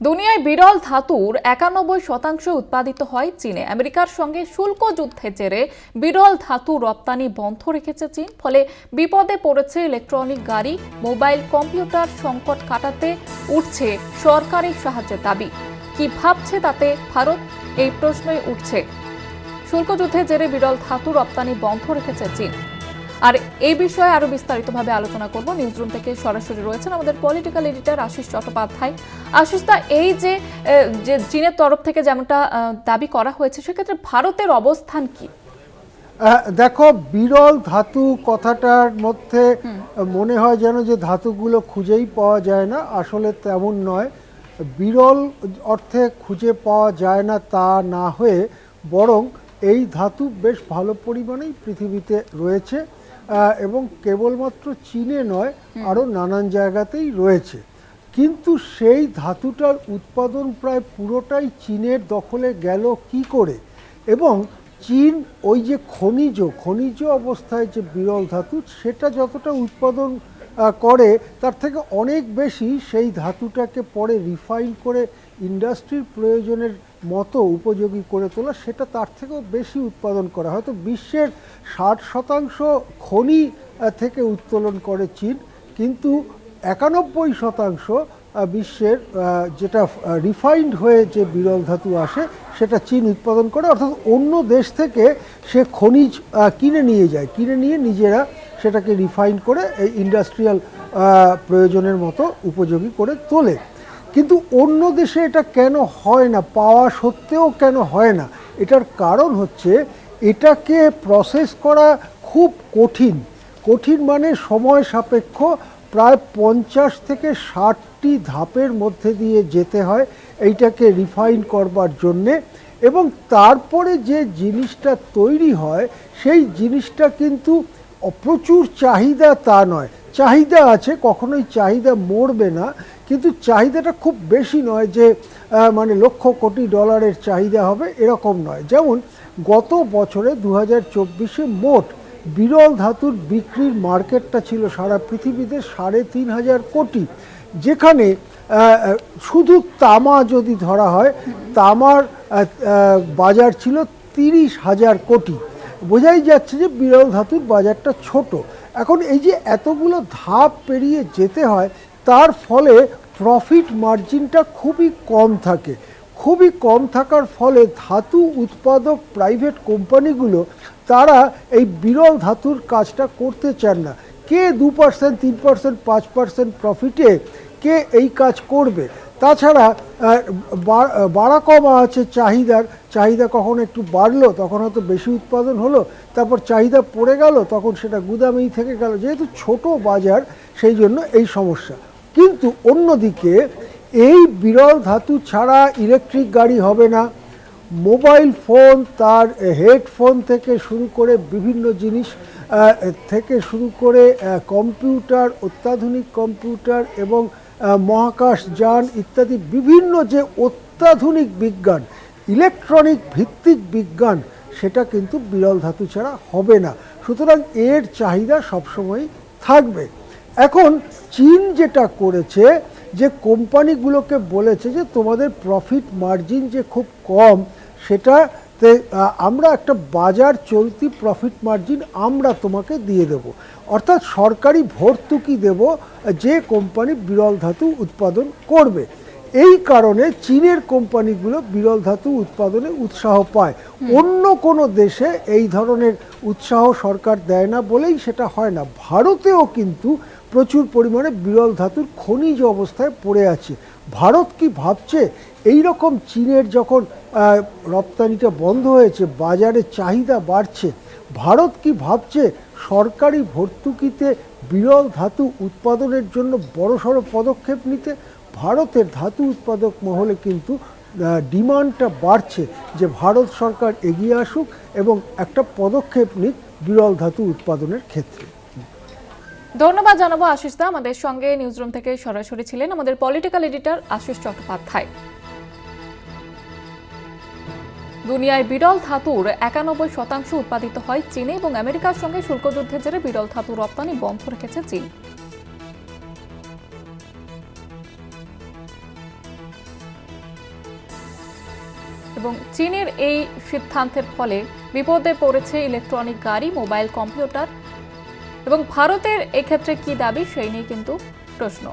দুনিয়ায় বিরল ধাতুর একানব্বই শতাংশ উৎপাদিত হয় চীনে। আমেরিকার সঙ্গে শুল্ক যুদ্ধের জেরে বিরল ধাতু রপ্তানি বন্ধ রেখেছে চীন। ফলে বিপদে পড়েছে ইলেকট্রনিক গাড়ি, মোবাইল, কম্পিউটার সংকট কাটাতে উঠছে সরকারি সাহায্যের দাবি। কি ভাবছে তাতে ভারত? এই প্রশ্নই উঠছে। শুল্ক যুদ্ধের জেরে বিরল ধাতু রপ্তানি বন্ধ রেখেছে চীন। আর এই বিষয়ে আরও বিস্তারিতভাবে আলোচনা করব। নিউজরুম থেকে সরাসরি রয়েছেন আমাদের পলিটিক্যাল এডিটর আশিস চট্টোপাধ্যায়। আশিস দা এই যে যে চীনের তরফ থেকে যেমনটা দাবি করা হয়েছে সেক্ষেত্রে ভারতের অবস্থান কি? দেখো বিরল ধাতু কথাটার মধ্যে মনে হয় যেন যে ধাতুগুলো খুঁজেই পাওয়া যায় না আসলে তেমন নয়। বিরল অর্থে খুঁজে পাওয়া যায় না তা না হয়ে বরং এই ধাতু বেশ ভালো পরিমাণেই পৃথিবীতে রয়েছে। এবং কেবলমাত্র চীনে নয় আরও নানান জায়গাতেই রয়েছে। কিন্তু সেই ধাতুটার উৎপাদন প্রায় পুরোটাই চীনের দখলে গেল কি করে? এবং চীন ওই যে খনিজ খনিজ অবস্থায় যে বিরল ধাতু সেটা যতটা উৎপাদন করে তার থেকে অনেক বেশি সেই ধাতুটাকে পরে রিফাইন করে ইন্ডাস্ট্রির প্রয়োজনের মতো উপযোগী করে তোলা, সেটা তার থেকেও বেশি উৎপাদন করা। হয়তো বিশ্বের ষাট শতাংশ খনি থেকে উত্তোলন করে চীন, কিন্তু একানব্বই শতাংশ বিশ্বের যেটা রিফাইন্ড হয়ে যে বিরল ধাতু আসে, সেটা চীন উৎপাদন করে, অর্থাৎ অন্য দেশ থেকে সে খনিজ কিনে নিয়ে যায়। কিনে নিয়ে নিজেরা সেটাকে রিফাইন করে, এই ইন্ডাস্ট্রিয়াল প্রয়োজনের মতো উপযোগী করে তোলে। কিন্তু অন্য দেশে এটা কেন হয় না? পাওয়া সত্ত্বেও কেন হয় না? এটার কারণ হচ্ছে এটাকে প্রসেস করা খুব কঠিন। কঠিন মানে সময় সাপেক্ষ, প্রায় পঞ্চাশ থেকে ষাটটি ধাপের মধ্যে দিয়ে যেতে হয় এইটাকে রিফাইন করবার জন্যে এবং তারপরে যে জিনিসটা তৈরি হয়, সেই জিনিসটা কিন্তু প্রচুর চাহিদা তা নয়। চাহিদা আছে, কখনোই চাহিদা মরবে না, কিন্তু চাহিদাটা খুব বেশি নয় যে মানে লক্ষ কোটি ডলারের চাহিদা হবে, এরকম নয়। যেমন গত বছরে দু হাজার চব্বিশে মোট বিরল ধাতুর বিক্রির মার্কেটটা ছিল সারা পৃথিবীতে সাড়ে তিন হাজার কোটি। যেখানে শুধু তামা যদি ধরা হয়, তামার বাজার ছিল তিরিশ হাজার কোটি। বোঝাই যাচ্ছে যে বিরল ধাতুর বাজারটা ছোট। এখন এই যে এতগুলো ধাপ পেরিয়ে যেতে হয়, তার ফলে প্রফিট মার্জিনটা খুবই কম থাকে। খুবই কম থাকার ফলে ধাতু উৎপাদক প্রাইভেট কোম্পানিগুলো তারা এই বিরল ধাতুর কাজটা করতে চান না। কে দু পার্সেন্ট তিন পার্সেন্ট পাঁচ পার্সেন্ট প্রফিটে কে এই কাজ করবে? তাছাড়া বাড়া কমা আছে চাহিদার, চাহিদা কখন একটু বাড়লো, তখন হয়তো বেশি উৎপাদন হলো, তারপর চাহিদা পড়ে গেল, তখন সেটা গুদামেই থেকে গেল। যেহেতু ছোট বাজার, সেই জন্য এই সমস্যা। কিন্তু অন্যদিকে, এই বিরল ধাতু ছাড়া ইলেকট্রিক গাড়ি হবে না। মোবাইল ফোন, তার হেডফোন থেকে শুরু করে বিভিন্ন জিনিস থেকে শুরু করে কম্পিউটার, অত্যাধুনিক কম্পিউটার এবং মহাকাশ যান ইত্যাদি বিভিন্ন যে অত্যাধুনিক বিজ্ঞান, ইলেকট্রনিক ভিত্তিক বিজ্ঞান, সেটা কিন্তু বিরল ধাতু ছাড়া হবে না। সুতরাং এর চাহিদা সবসময় থাকবে। এখন চীন যেটা করেছে, যে কোম্পানিগুলোকে বলেছে যে তোমাদের প্রফিট মার্জিন যে খুব কম সেটাতে আহ, আমরা একটা বাজার চলতি প্রফিট মার্জিন আমরা তোমাকে দিয়ে দেব। অর্থাৎ সরকারি ভর্তুকি দেব যে কোম্পানি বিরল ধাতু উৎপাদন করবে। এই কারণে চীনের কোম্পানিগুলো বিরল ধাতু উৎপাদনে উৎসাহ পায়। অন্য কোনো দেশে এই ধরনের উৎসাহ সরকার দেয় না বলেই সেটা হয় না। ভারতেও কিন্তু প্রচুর পরিমাণে বিরল ধাতুর খনিজ অবস্থায় পড়ে আছে। ভারত কি ভাবছে এই রকম চীনের যখন রপ্তানিটা বন্ধ হয়েছে, বাজারে চাহিদা বাড়ছে, ভারত কি ভাবছে সরকারি ভর্তুকিতে বিরল ধাতু উৎপাদনের জন্য বড়সড় পদক্ষেপ নিতে? ভারতের ধাতু উৎপাদক মহলে কিন্তু ডিমান্ডটা বাড়ছে যে ভারত সরকার এগিয়ে আসুক এবং একটা পদক্ষেপ নিক বিরল ধাতু উৎপাদনের ক্ষেত্রে। ধন্যবাদ জানাব আশিস দা। আমাদের সঙ্গে নিউজরুম থেকে সরাসরি ছিলেন আমাদের পলিটিক্যাল এডিটর আশিস চট্টোপাধ্যায়। দুনিয়ায় বিরল ধাতুর একানব্বই শতাংশ উৎপাদিত হয় চীনে এবং আমেরিকার সঙ্গে শুল্ক যুদ্ধের জেরে বিরল ধাতু রপ্তানি বন্ধ রেখেছে চীন। এবং চীনের এই সিদ্ধান্তের ফলে বিপদে পড়েছে ইলেকট্রনিক গাড়ি, মোবাইল, কম্পিউটার এবং ভারতের এক্ষেত্রে কি দাবি সেই নিয়ে কিন্তু প্রশ্ন।